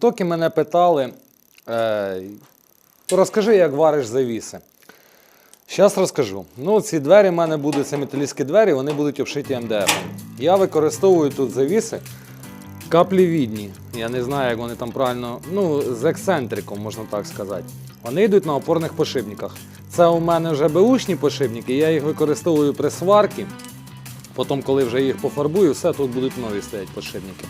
тіктокі мене питали, е, розкажи, як вариш завіси. Зараз розкажу. Ну, ці двері в мене будуть, це металістські двері, вони будуть обшиті МДФ. Я використовую тут завіси каплівідні. Я не знаю, як вони там правильно. Ну, з ексцентриком, можна так сказати. Вони йдуть на опорних подшипниках. Це у мене вже беушні подшипники, я їх використовую при сварці. Потім, коли вже їх пофарбую, все, тут будуть нові стоять подшипники.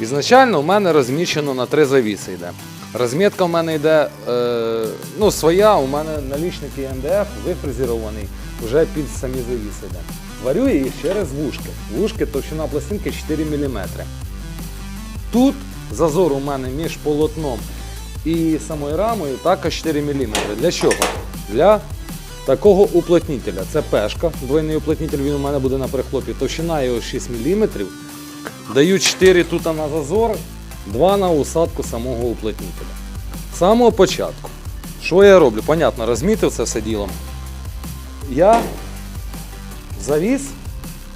Ізначально у мене розміщено на три завіси йде. Розмітка в мене йде е, ну, своя, у мене налічники МДФ вифрезерований вже під самі завіси йде. Варю я їх через вушки. Вушки товщина пластинки 4 мм. Тут зазор у мене між полотном і самою рамою також 4 мм. Для чого? Для такого уплотнителя. Це пешка, двойний уплотнитель, він у мене буде на прихлопі. Товщина його 6 мм. Даю 4 тут на зазор, 2 на усадку самого уплотнителя. З самого початку. Що я роблю? Понятно, розмітив це все ділом. Я завіс,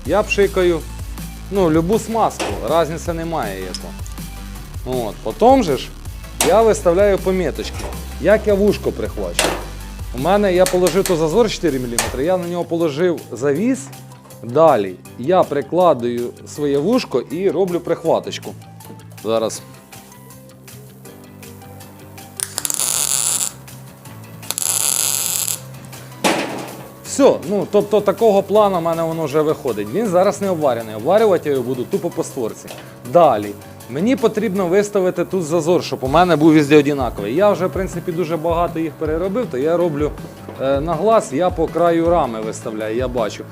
я пшикаю ну, любу смазку, різниці немає якого. От. Потім же ж я виставляю поміточки, як я вушко прихвачу. У мене я положив то зазор 4 мм, я на нього положив завіс. Далі я прикладую своє вушко і роблю прихваточку. Зараз. Все, ну тобто такого плану в мене воно вже виходить. Він зараз не обварений. Обварювати я його буду тупо по створці. Далі. Мені потрібно виставити тут зазор, щоб у мене був везде однаковий. Я вже, в принципі, дуже багато їх переробив, то я роблю е, на глаз, я по краю рами виставляю, я бачу.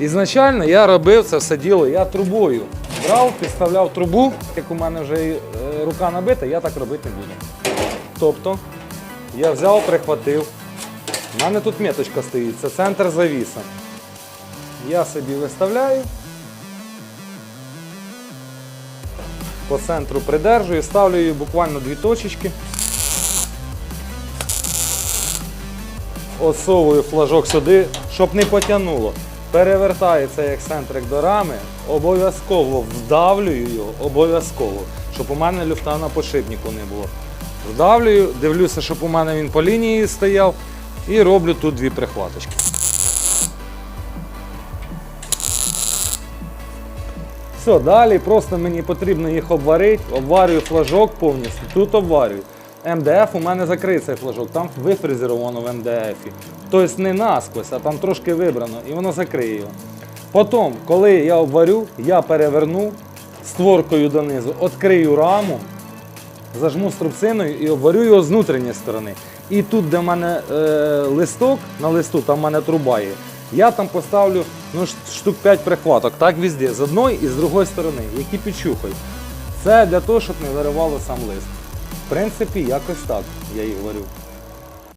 Ізначально я робив це все діло, я трубою брав, підставляв трубу, як у мене вже е, рука набита, я так робити буду. Тобто я взяв, прихватив. У мене тут меточка стоїть, це центр завіса. Я собі виставляю. По центру придержую, ставлю її буквально дві точечки. Осовую флажок сюди, щоб не потягнуло. Перевертаю цей ексцентрик до рами, обов'язково вдавлюю його, обов'язково, щоб у мене люфта на подшипнику не було. Вдавлюю, дивлюся, щоб у мене він по лінії стояв, і роблю тут дві прихваточки. Все, далі просто мені потрібно їх обварити, обварюю флажок повністю, тут обварюю. МДФ у мене закритий цей флажок, там вифрезеровано в МДФі. Тобто не насквозь, а там трошки вибрано і воно закриє його. Потім, коли я обварю, я переверну створкою донизу, відкрию раму, зажму струбциною і обварю його з внутрішньої сторони. І тут, де в мене е, листок, на листу, там в мене труба є, я там поставлю ну, штук 5 прихваток, так везде, з одної і з другої сторони, які підчухають. Це для того, щоб не виривало сам лист. Принципі, якось так я їй варю.